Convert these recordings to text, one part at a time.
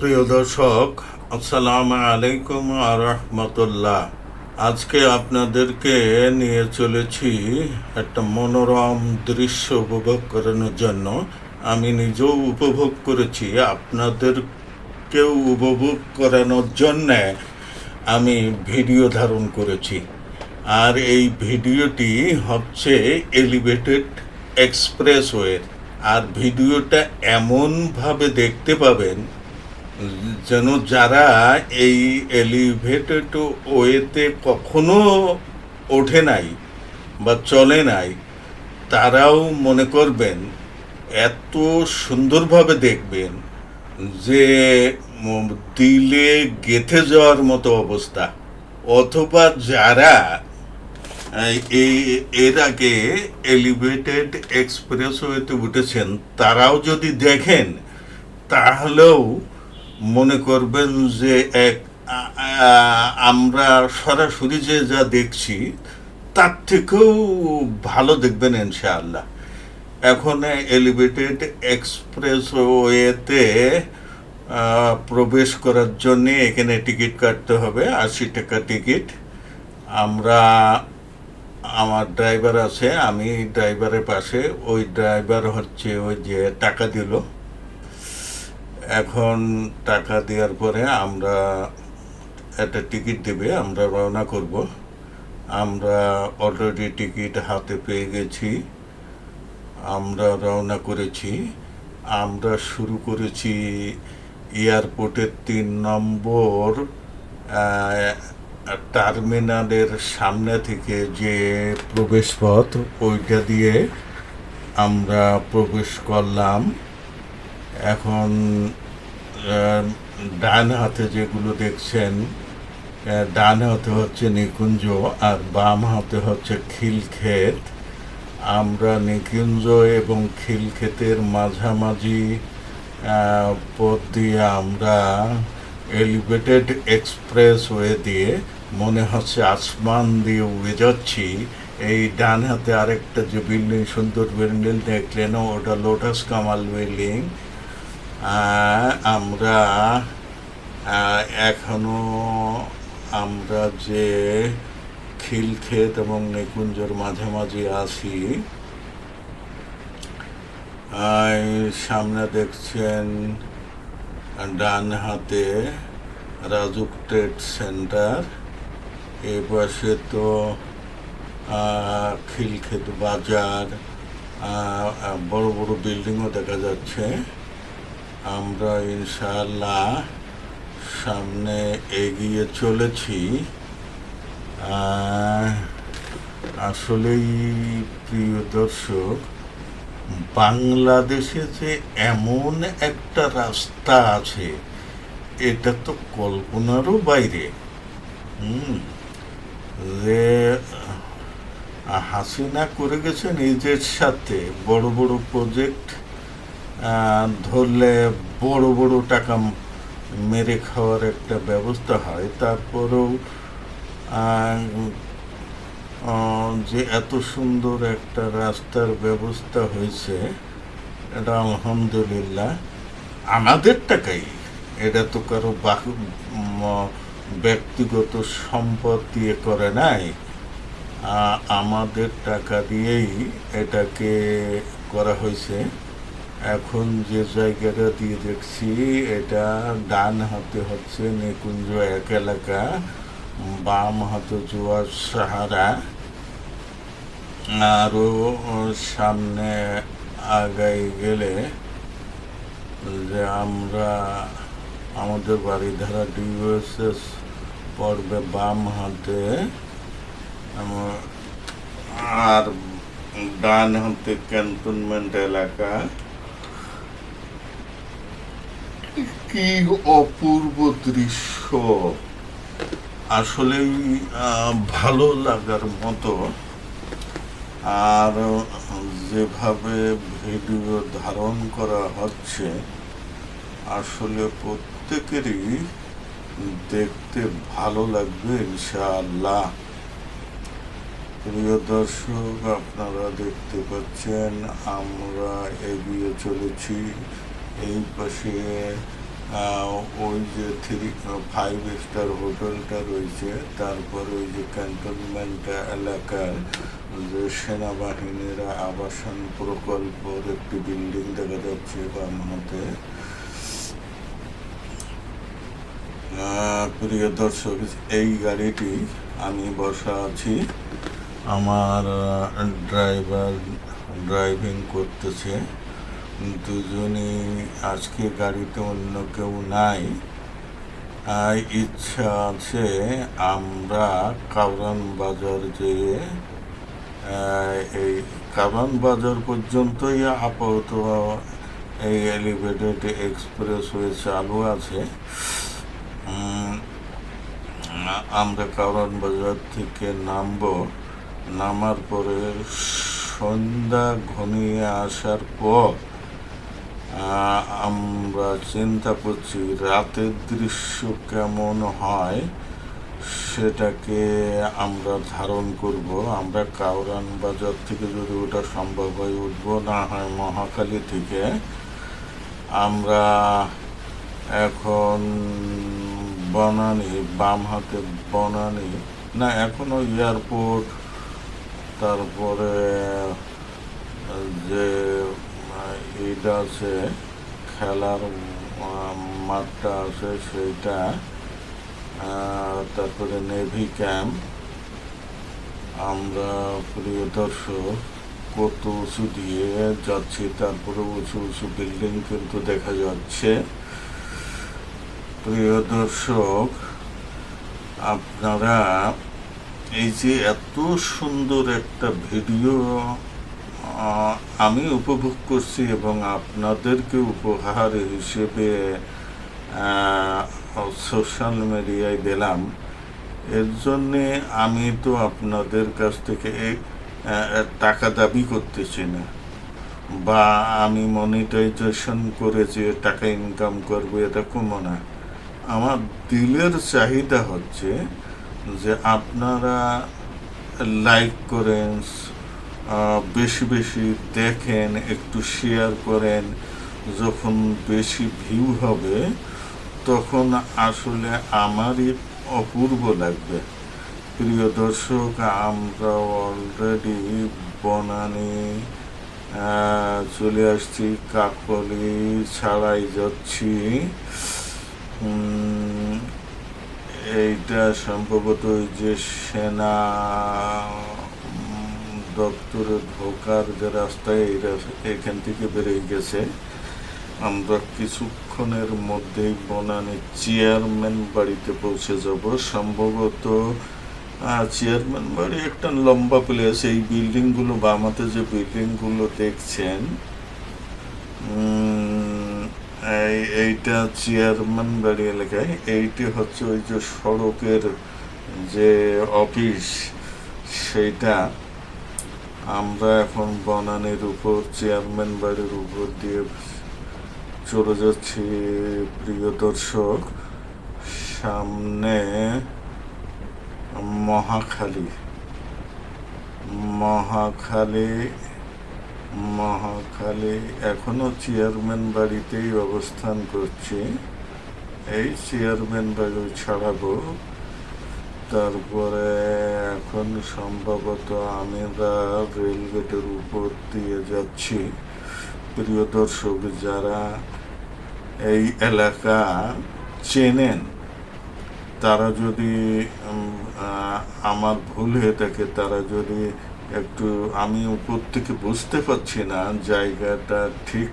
প্রিয় দর্শক, আসসালাম আলাইকুম রহমতুল্লাহ। আজকে আপনাদেরকে নিয়ে চলেছি একটা মনোরম দৃশ্য উপভোগ করানোর জন্য। আমি নিজেও উপভোগ করেছি আপনাদেরকেও উপভোগ করানোর জন্যে আমি ভিডিও ধারণ করেছি। আর এই ভিডিওটি হচ্ছে এলিভেটেড এক্সপ্রেসওয়ের আর ভিডিওটা এমনভাবে দেখতে পাবেন যেন যারা এই এলিভেটেড ওয়েতে কখনো ওঠে নাই বা চলে নাই, তারাও মনে করবেন এত সুন্দরভাবে দেখবেন যে দিলে গেথে যাওয়ার মতো অবস্থা। অথবা যারা এই- এর আগে এলিভেটেড এক্সপ্রেসওয়েতে উঠেছেন, তারাও যদি দেখেন, তাহলেও মনে করবেন যে এক আমরা সরাসরি যে যা দেখছি, তার থেকেও ভালো দেখবেন ইনশাআল্লাহ। এখন এলিভেটেড এক্সপ্রেসওয়েতে প্রবেশ করার জন্যে এখানে টিকিট কাটতে হবে, আশি টাকা টিকিট। আমরা, আমার ড্রাইভার আছে, আমি ড্রাইভারের পাশে, ওই ড্রাইভার হচ্ছে ওই যে টাকা দিল। এখন টাকা দেওয়ার পরে আমরা একটা টিকিট দেবে, আমরা রওনা করব। আমরা অলরেডি টিকিট হাতে পেয়ে গেছি। আমরা রওনা করেছি। আমরা শুরু করেছি এয়ারপোর্টের তিন নম্বর টার্মিনালের সামনে থেকে যে প্রবেশপথ, ওইটা দিয়ে আমরা প্রবেশ করলাম। এখন ডান হাতে যেগুলো দেখছেন ডান হাতে হচ্ছে নিকুঞ্জ আর বাম হাতে হচ্ছে খিলক্ষেত। আমরা নিকুঞ্জ এবং খিলক্ষেতের মাঝামাঝি পথ দিয়ে আমরা এলিভেটেড এক্সপ্রেস ওয়ে দিয়ে মনে হচ্ছে আসমান দিয়ে উড়ে যাচ্ছি। এই ডান হাতে আরেকটা যে বিল্ডিং সুন্দর বিল্ডিং দেখলেন, ওটা লোটাস কামাল বিল্ডিং। আমরা এখনও আমরা যে খিলক্ষেত এবং নিকুঞ্জর মাঝামাঝি এই সামনে দেখছেন ডান হাতে রাজুক ট্রেড সেন্টার। এ পাশে তো খিলক্ষেত বাজার বড় বড় বিল্ডিংও দেখা যাচ্ছে। আমরা ইনশাআল্লাহ সামনে এগিয়ে চলেছি। আসলেই প্রিয় দর্শক, বাংলাদেশে যে এমন একটা রাস্তা আছে, এটা তো কল্পনারও বাইরে। যে হাসিনা করে গেছে নিজের সাথে বড় বড় প্রজেক্ট ধরলে বড় বড় টাকা মেরে খাওয়ার একটা ব্যবস্থা হয়। তারপরেও যে এত সুন্দর একটা রাস্তার ব্যবস্থা হয়েছে, এটা আলহামদুলিল্লাহ আমাদের টাকাই। এটা তো কারও ব্যক্তিগত সম্পদ দিয়ে করে নাই। আমাদের টাকা দিয়েই এটাকে করা হয়েছে। এখন যে জায়গাটা দিয়ে দেখছি, এটা ডান হাতে হচ্ছে নিকুঞ্জ এক এলাকা, বাম হাতে জোয়ার সাহারা আরও সামনে আগাই গেলে যে আমরা আমাদের বাড়িধারা ডিউএসএস পড়বে বাম হাতে আর ডান হাতে ক্যান্টনমেন্ট এলাকা। কি অপূর্ব দৃশ্য? আসলেই ভালো লাগার মতো। আর যেভাবে ভিডিও ধারণ করা হচ্ছে, আসলে প্রত্যেকেরই দেখতে ভালো লাগবে, ইনশাআল্লাহ। প্রিয় দর্শক, আপনারা দেখতে পাচ্ছেন, আমরা এগিয়ে চলেছি। এই পাশে ওই যে থ্রি ফাইভ স্টার হোটেলটা রয়েছে। তারপর ওই যে ক্যান্টনমেন্ট এলাকার যে সেনাবাহিনীর আবাসন প্রকল্পর একটি বিল্ডিং দেখা যাচ্ছে বাম হাতে প্রিয় দর্শক, এই গাড়িটি আমি বসা আছি। আমার ড্রাইভার ড্রাইভিং করতেছে। দুজনেই আজকে গাড়িতে অন্য কেউ নাই। ইচ্ছা আছে আমরা কাউরান বাজার যেয়ে এই কারণ বাজার পর্যন্তই আপাতত এই এলিভেটেড এক্সপ্রেসওয়ে চালু আছে। আমরা কারণ বাজার থেকে নামবো। নামার পরে সন্ধ্যা ঘনিয়ে আসার পর আমরা চিন্তা করছি রাতের দৃশ্য কেমন হয় সেটাকে আমরা ধারণ করব। আমরা কাউরান বাজার থেকে যদি ওটা সম্ভব হয় উঠবো, না হয় মহাকালী থেকে। আমরা এখন বনানি, বাম হাতে বনানি, না, এখনও এয়ারপোর্ট, তারপরে যে এইটা আছে, খেলার মাঠটা আছে সেইটা। তারপরে নেভি ক্যাম্প। আমরা প্রিয় দর্শক, কত উঁচু দিয়ে যাচ্ছি, তারপরে উঁচু উঁচু বিল্ডিং কিন্তু দেখা যাচ্ছে। প্রিয় দর্শক, আপনারা এই যে এত সুন্দর একটা ভিডিও আমি উপভোগ করছি এবং আপনাদেরকে উপহার হিসেবে সোশ্যাল মিডিয়ায় দিলাম। এর জন্যে আমি তো আপনাদের কাছ থেকে টাকা দাবি করতেছি না। বা আমি মনিটাইজেশন করে যে টাকা ইনকাম করব এরকমও না। আমার দিলের চাহিদা হচ্ছে যে আপনারা লাইক করেন বেশি বেশি দেখেন, একটু শেয়ার করেন। যখন বেশি ভিউ হবে, তখন আসলে আমারই অপূর্ব লাগবে। প্রিয় দর্শক, আমরা অলরেডি বনানি চলে আসছি কাকলি ছাড়াই যাচ্ছি। এইটা সম্ভবত যে সেনা দপ্তরে ঢোকার যে রাস্তায় এই এখান থেকে বেরিয়ে গেছে। আমরা কিছুক্ষণের মধ্যেই বনানী চেয়ারম্যান বাড়িতে পৌঁছে যাব। সম্ভবত চেয়ারম্যান বাড়ি একটা লম্বা প্লেস এই বিল্ডিংগুলো বামাতে যে বিল্ডিংগুলো দেখছেন এইটা চেয়ারম্যান বাড়ি এলাকায়। এইটি হচ্ছে ওই যে সড়কের যে অফিস সেইটা। আমরা এখন বনানীর উপর চেয়ারম্যান বাড়ির উপর দিয়ে চলে যাচ্ছি, প্রিয় দর্শক। সামনে মহাখালী। মহাখালী মহাখালী এখনও চেয়ারম্যান বাড়িতেই অবস্থান করছি। এই চেয়ারম্যান বাড়ি ছাড়াবো। তারপরে এখন সম্ভবত আমরা রেলগেটের উপর দিয়ে যাচ্ছি। প্রিয় দর্শক, যারা এই এলাকা চেনেন, তারা যদি আমার ভুল হয়ে থাকে, তারা যদি একটু আমি উপর থেকে বুঝতে পারছি না জায়গাটা ঠিক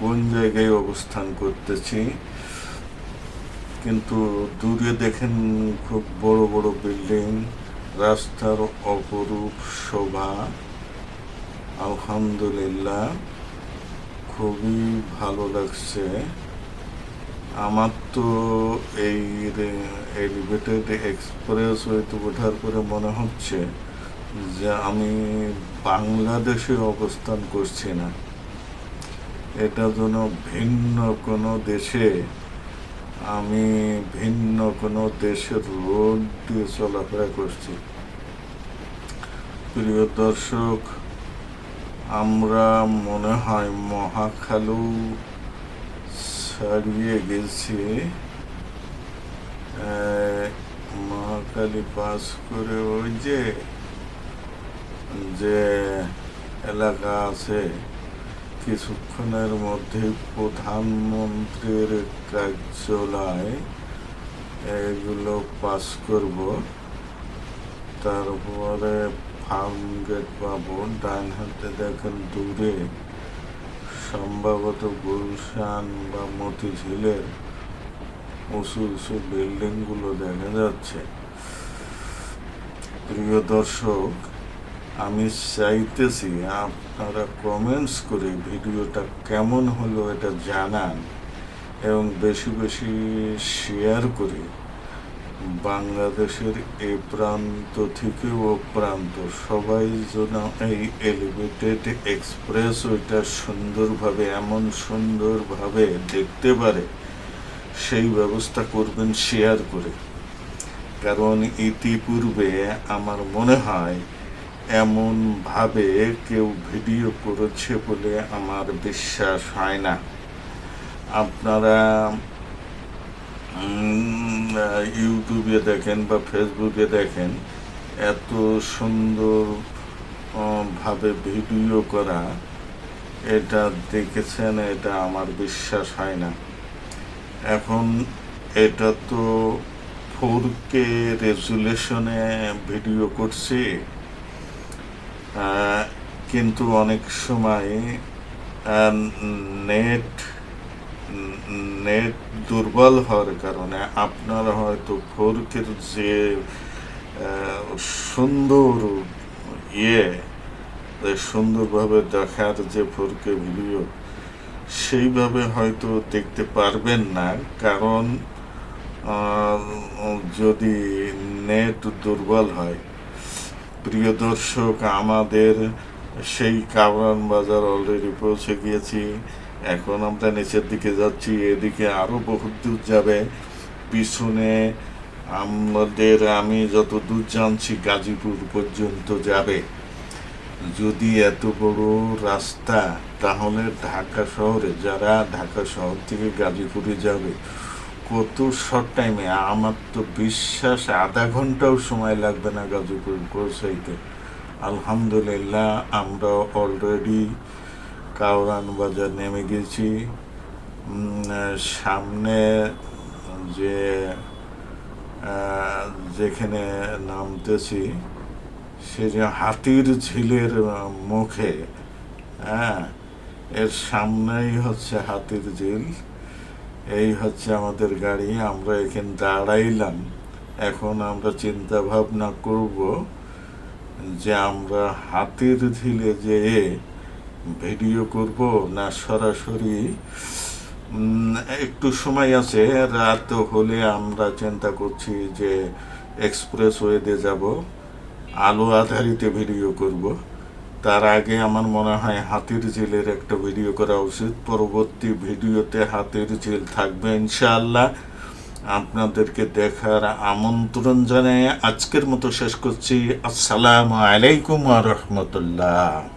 কোন জায়গায় অবস্থান করতেছি কিন্তু দূরে দেখেন খুব বড় বড় বিল্ডিং, রাস্তার অপরূপ শোভা। আলহামদুলিল্লাহ, খুবই ভালো লাগছে। আমার তো এই এলিভেটেড এক্সপ্রেস হয়তো ওঠার পরে মনে হচ্ছে যে আমি বাংলাদেশে অবস্থান করছি না। এটা যেন ভিন্ন কোনো দেশে আমি ভিন্ন কোনো দেশের রোড দিয়ে চলাফেরা করছি। প্রিয় দর্শক, আমরা মনে হয় মহাখালু ছাড়িয়ে গেছি। মহাকালী পাস করে ওই যে এলাকা আছে কিছুক্ষণের মধ্যে প্রধানমন্ত্রীর কার্যালয় এগুলো পাস করব। তারপরে ফার্ম গেট পাবো। ডান হাতে দেখেন দূরে সম্ভবত গুলশান বা মতিঝিলের উঁচু উঁচু বিল্ডিংগুলো দেখা যাচ্ছে। প্রিয় দর্শক আমি চাইতেছি আপনারা কমেন্টস করে ভিডিওটা কেমন হলো এটা জানান এবং বেশি বেশি শেয়ার করে বাংলাদেশের এই প্রান্ত থেকে ও প্রান্ত সবাই যেন এই এলিভেটেড এক্সপ্রেস ওইটা সুন্দরভাবে, এমন সুন্দরভাবে দেখতে পারে, সেই ব্যবস্থা করবেন শেয়ার করে। কারণ ইতিপূর্বে আমার মনে হয় এমন ভাবে কেউ ভিডিও করেছে বলে আমার বিশ্বাস হয় না। আপনারা ইউটিউবে দেখেন বা ফেসবুকে দেখেন, এত সুন্দর ভাবে ভিডিও করা, এটা দেখেছেন, এটা আমার বিশ্বাস হয় না। এখন এটা তো ফোর কে রেজুলেশনে ভিডিও করছি। কিন্তু অনেক সময় নেট নেট দুর্বল হওয়ার কারণে আপনারা হয়তো ফোরকের যে সুন্দর ইয়ে সুন্দরভাবে দেখার যে ফোরকে ভিডিও, সেইভাবে হয়তো দেখতে পারবেন না। কারণ যদি নেট দুর্বল হয় প্রিয় দর্শক, আমাদের সেই কাবরান বাজার অলরেডি পৌঁছে গিয়েছি। এখন আমরা নিচের দিকে যাচ্ছি, এদিকে আরও বহুত দূর যাবে। পিছনে আমাদের, আমি যত দূর জানছি, গাজীপুর পর্যন্ত যাবে। যদি এত বড় রাস্তা, তাহলে ঢাকা শহরে, যারা ঢাকা শহর থেকে গাজীপুরে যাবে কত শর্ট টাইমে আমার তো বিশ্বাস, আধা ঘন্টাও সময় লাগবে না গাজীপুর পৌঁছাইতে। আলহামদুলিল্লাহ আমরা অলরেডি কাউরান বাজার নেমে গেছি। সামনে যে যেখানে নামতেছি, সে যে হাতির ঝিলের মুখে হ্যাঁ এর সামনেই হচ্ছে হাতির ঝিল। এই হচ্ছে আমাদের গাড়ি, আমরা এখানে দাঁড়াইলাম। এখন আমরা চিন্তা ভাবনা করব যে আমরা হাতির ঝিলে যেয়ে ভিডিও করব না সরাসরি? একটু সময় আছে, রাত হলে আমরা চিন্তা করছি যে এক্সপ্রেস ওয়েতে যাব, আলো আধারিত ভিডিও করব। তার আগে আমার মনে হয় হাতির জেলের একটা ভিডিও করা উচিত। পরবর্তী ভিডিওতে হাতির জেল থাকবে ইনশাল্লাহ আপনাদেরকে দেখার আমন্ত্রণ জানাই। আজকের মতো শেষ করছি। আসসালামু আলাইকুম রহমতুল্লাহ।